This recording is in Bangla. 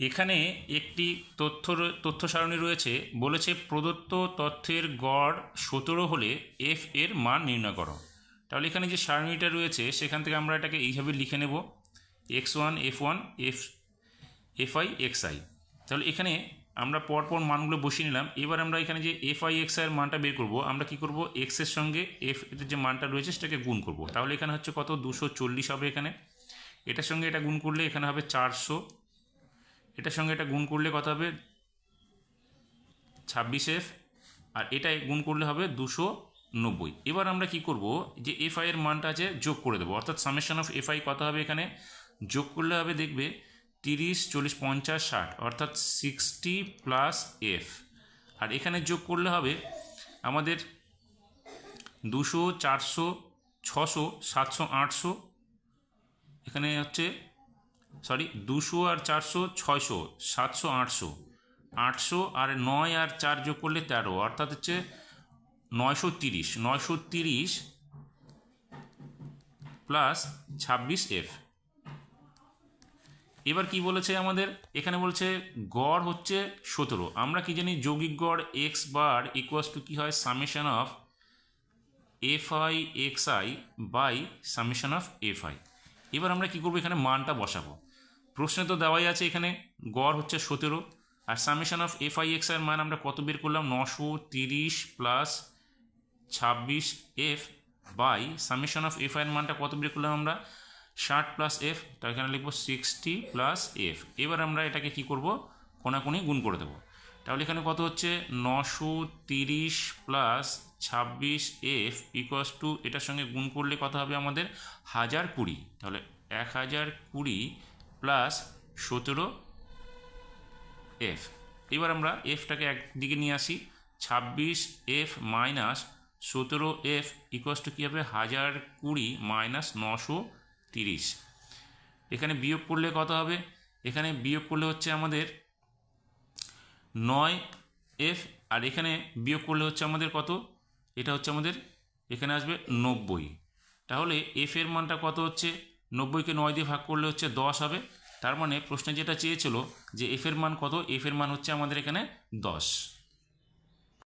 এখানে একটি তথ্য তথ্য সারণী রয়েছে, বলেছে প্রদত্ত তথ্যের গড় সতেরো হলে এফ এর মান নির্ণয় করো। তাহলে এখানে যে সারণীটা রয়েছে, সেখান থেকে আমরা এটাকে এইভাবে লিখে নেব X one F one F F I X I তাহলে এখানে আমরা পরপর মানগুলো বসিয়ে নিলাম। এবার আমরা এখানে যে এফ আই এক্স আইয়ের মানটা বের করব, আমরা কি করব? এক্সের সঙ্গে এফ এর যে মানটা রয়েছে, সেটাকে গুণ করব। তাহলে এখানে হচ্ছে কত? দুশো চল্লিশ হবে এখানে। এটার সঙ্গে এটা গুণ করলে এখানে হবে চারশো। এটার সঙ্গে এটা গুণ করলে কত হবে? ছাব্বিশ এফ আর এটা গুণ করলে হবে দুশো নব্বই। এবার আমরা কি করব? যে এফ আই এর মানটা আছে, যোগ করে দেবো। অর্থাৎ সামেশন অফ এফ আই কত হবে এখানে? যোগ করলে হবে, দেখবে, তিরিশ, চল্লিশ, পঞ্চাশ, ষাট। অর্থাৎ সিক্সটি প্লাস এফ আর এখানে যোগ করলে হবে আমাদের দুশো, চারশো, ছশো, সাতশো, আটশো। এখানে হচ্ছে সরি দুশো আর চারশো, ছয়শো, সাতশো, আটশো। আটশো আর নয় আর চার যোগ করলে তেরো, অর্থাৎ হচ্ছে নয়শো তিরিশ। নয়শো তিরিশ প্লাস ছাব্বিশ এফ এবার কি বলেছে আমাদের? এখানে বলছে গড় হচ্ছে সতেরো। আমরা কি জানি যৌগিক গড় এক্স বার ইকুয়াস টু কী হয়? Summation of F I X I by summation of F I এবার আমরা কী করব? এখানে মানটা বসাবো। প্রশ্নে তো দেওয়াই আছে এখানে, গড় হচ্ছে সতেরো, আর সামেশন অফ এফ আই আইয়ের মান আমরা কত বের করলাম? নশো তিরিশ প্লাস ছাব্বিশ F by summation of F আইয়ের মানটা কত বের করলাম আমরা? ষাট প্লাস এফ তো এখানে লিখব সিক্সটি প্লাস এফ এবার আমরা এটাকে কি করব? কোনাকুনি গুণ করে দেবো। তাহলে এখানে কত হচ্ছে? নশো তিরিশ প্লাস ছাব্বিশ এফ ইকুয়াস টু এটার সঙ্গে গুণ করলে কত হবে আমাদের? হাজার কুড়ি। তাহলে এক হাজার কুড়ি প্লাস সতেরো এফ এবার আমরা এফটাকে একদিকে নিয়ে আসি। ছাব্বিশ এফ মাইনাস সতেরো এফ ইকুয়াস টু কী হবে? হাজার কুড়ি মাইনাস নশো তিরিশ। এখানে বিয়োগ করলে কত হবে? এখানে বিয়োগ করলে হচ্ছে আমাদের নয় এফ আর এখানে বিয়োগ করলে হচ্ছে আমাদের কত? এটা হচ্ছে আমাদের, এখানে আসবে নব্বই। তাহলে এফ এর মানটা কত হচ্ছে? নব্বইকে নয় দিয়ে ভাগ করলে হচ্ছে দশ হবে। তার মানে প্রশ্নে যেটা চেয়েছিল যে এফের মান কত? এফের মান হচ্ছে আমাদের এখানে দশ।